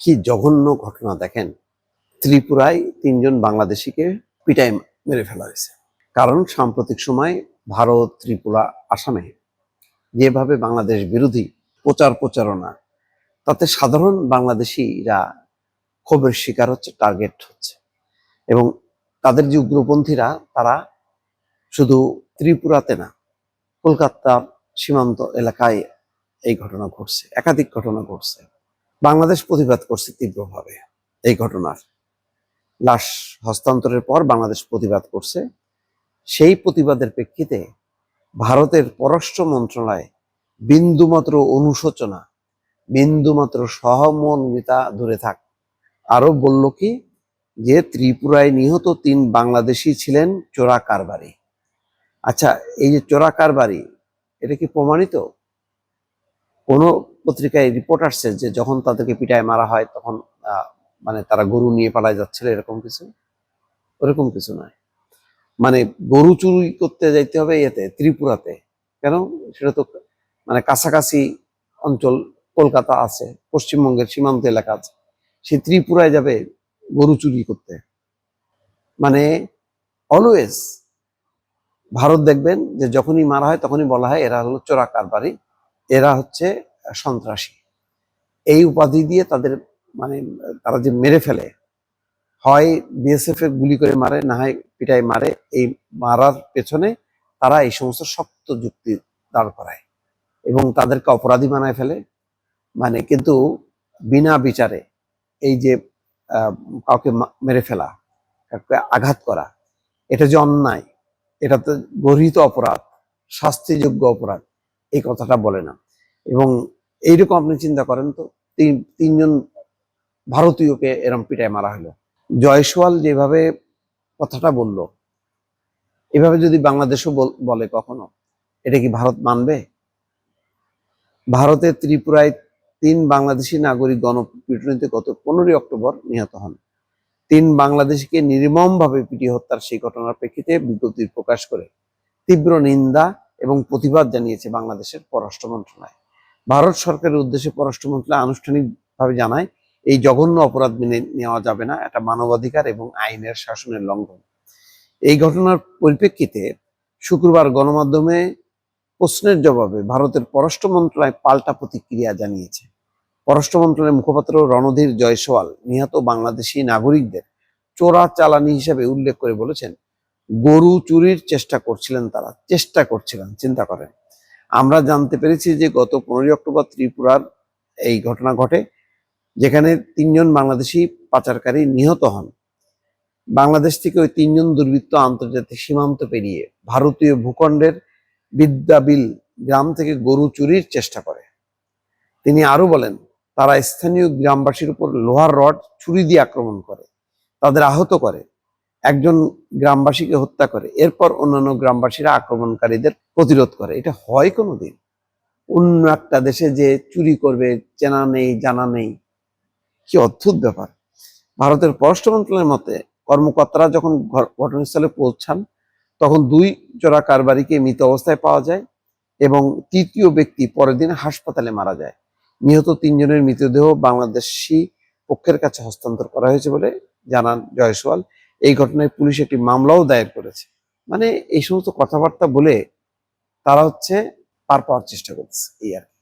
কি জঘন্য ঘটনা দেখেন, ত্রিপুরায় তিনজন বাংলাদেশিকে পিটাই মেরে ফেলা হয়েছে। কারণ সাম্প্রতিক সময় ভারত, ত্রিপুরা, আসামে যেভাবে বাংলাদেশ বিরোধী প্রচার প্রচারণা, তাতে সাধারণ বাংলাদেশিরা ক্ষোভের শিকার হচ্ছে টার্গেট হচ্ছে। এবং তাদের যে উগ্রপন্থীরা, তারা শুধু ত্রিপুরাতে না, কলকাতার সীমান্ত এলাকায় এই ঘটনা ঘটছে, একাধিক ঘটনা ঘটছে। বাংলাদেশ প্রতিবাদ করছে তীব্রভাবে এই ঘটনার। লাশ হস্তান্তরের পর বাংলাদেশ প্রতিবাদ করছে। সেই প্রতিবাদের প্রেক্ষিতে ভারতের পররাষ্ট্র মন্ত্রণালয় বিন্দুমাত্র অনুশোচনা, বিন্দুমাত্র সহমর্মিতা দূরে থাক আরও বলল কি, যে ত্রিপুরায় নিহত তিন বাংলাদেশি ছিলেন চোরা কারবারি। আচ্ছা এই যে চোরা কারবারি, এটা কি প্রমাণিত? কোনো পত্রিকায় রিপোর্ট আসছে যে যখন তাদেরকে পিটায়, মারা হয়, তখন মানে তারা গরু নিয়ে পালায় যাচ্ছিল, এরকম কিছু? ওরকম কিছু নয়। মানে গরু চুরি করতে যাইতে হবে এতে ত্রিপুরাতে। কেন? সেটা তো মানে কাছাকাছি অঞ্চল, কলকাতা আছে, পশ্চিমবঙ্গের সীমান্ত এলাকা আছে। সে ত্রিপুরায় যাবে গরু চুরি করতে। মানে অলওয়েজ ভারত দেখবেন যে যখনই মারা হয়, তখনই বলা হয়, এরা হলো চোরা কারবারি এরা হচ্ছে সন্ত্রাসী। এই উপাধি দিয়ে তাদের মানে তারা যে মেরে ফেলে, হয় বিএসএফ এর গুলি করে মারে, না হয় পিটাই মারে, এই মারার পেছনে তারা এই সমস্ত শক্ত যুক্তি দাঁড় করায় এবং তাদেরকে অপরাধী বানায় ফেলে। মানে কিন্তু বিনা বিচারে এই যে কাউকে মেরে ফেলা, কাউকে আঘাত করা, এটা যে অন্যায়, এটা তো গর্হিত অপরাধ, শাস্তিযোগ্য অপরাধ, এই কথাটা বলে না। এবং এইরকম আপনি চিন্তা করেন তো, তিন, তিনজন ভারতীয়কে এরম পিটায় মারা হলো। জয়সওয়াল যেভাবে কথাটা বলল, এভাবে যদি বাংলাদেশও বল- কখনো, এটা কি ভারত মানবে? ভারতের ত্রিপুরায় তিন বাংলাদেশি নাগরিক গণপিটুনিতে গত পনেরোই অক্টোবর নিহত হন। তিন বাংলাদেশিকে নির্মমভাবে পিটিয়ে হত্যার সেই ঘটনার প্রেক্ষিতে বিজ্ঞপ্তি প্রকাশ করে তীব্র নিন্দা এবং প্রতিবাদ জানিয়েছে বাংলাদেশের পররাষ্ট্র মন্ত্রণালয়। ভারত সরকারের উদ্দেশ্যে পররাষ্ট্র মন্ত্রণালয় আনুষ্ঠানিকভাবে জানায়, এই জঘন্য অপরাধ মেনে নেওয়া যাবে না, এটা মানবাধিকার এবং আইনের শাসনের লঙ্ঘন। এই ঘটনার পরিপ্রেক্ষিতে শুক্রবার গণমাধ্যমে প্রশ্নের জবাবে ভারতের পররাষ্ট্র মন্ত্রণালয় পাল্টা প্রতিক্রিয়া জানিয়েছে। পররাষ্ট্র মন্ত্রণালয়ের মুখপাত্র রণধীর জয়সওয়াল নিহত বাংলাদেশি নাগরিকদের চোরা চালানি হিসেবে উল্লেখ করে বলেছেন, গরু চুরির চেষ্টা করছিলেন তারা, চেষ্টা করছিলেন, চিন্তা করেন। আমরা জানতে পেরেছি যে গত পনেরোই অক্টোবর ত্রিপুরার এই ঘটনা ঘটে, যেখানে তিনজন বাংলাদেশি পাচারকারী নিহত হন। বাংলাদেশ থেকে ওই তিনজন দুর্বৃত্ত আন্তর্জাতিক সীমান্ত পেরিয়ে ভারতীয় ভূখণ্ডের বিদ্যাবিল গ্রাম থেকে গরু চুরির চেষ্টা করে। তিনি আরও বলেন, তারা স্থানীয় গ্রামবাসীর উপর লোহার রড ছুরি দিয়ে আক্রমণ করে, তাদের আহত করে। একজন গ্রামবাসীকে হত্যা করে, এরপর অন্যান্য গ্রামবাসীরা আক্রমণকারীদের প্রতিরোধ করে। এটা হয় কোনো দিন অন্য একটা দেশে যে চুরি করবে, চেনা নেই, জানা নেই, কি অদ্ভুত ব্যাপার। ভারতের পররাষ্ট্র মন্ত্রণালয়ের মতে, কর্মকর্তারা যখন ঘটনাস্থলে পৌঁছান, তখন দুই চোরা কারবারিকে মৃত অবস্থায় পাওয়া যায় এবং তৃতীয় ব্যক্তি পরের দিন হাসপাতালে মারা যায়। নিহত তিনজনের মৃতদেহ বাংলাদেশি পক্ষের কাছে হস্তান্তর করা হয়েছে বলে জানান জয়সওয়াল। এই ঘটনায় পুলিশ একটি মামলাও দায়ের করেছে মানে এই সমস্ত কথাবার্তা বলে তারা হচ্ছে পার পাওয়ার চেষ্টা করছে, এই আর কি।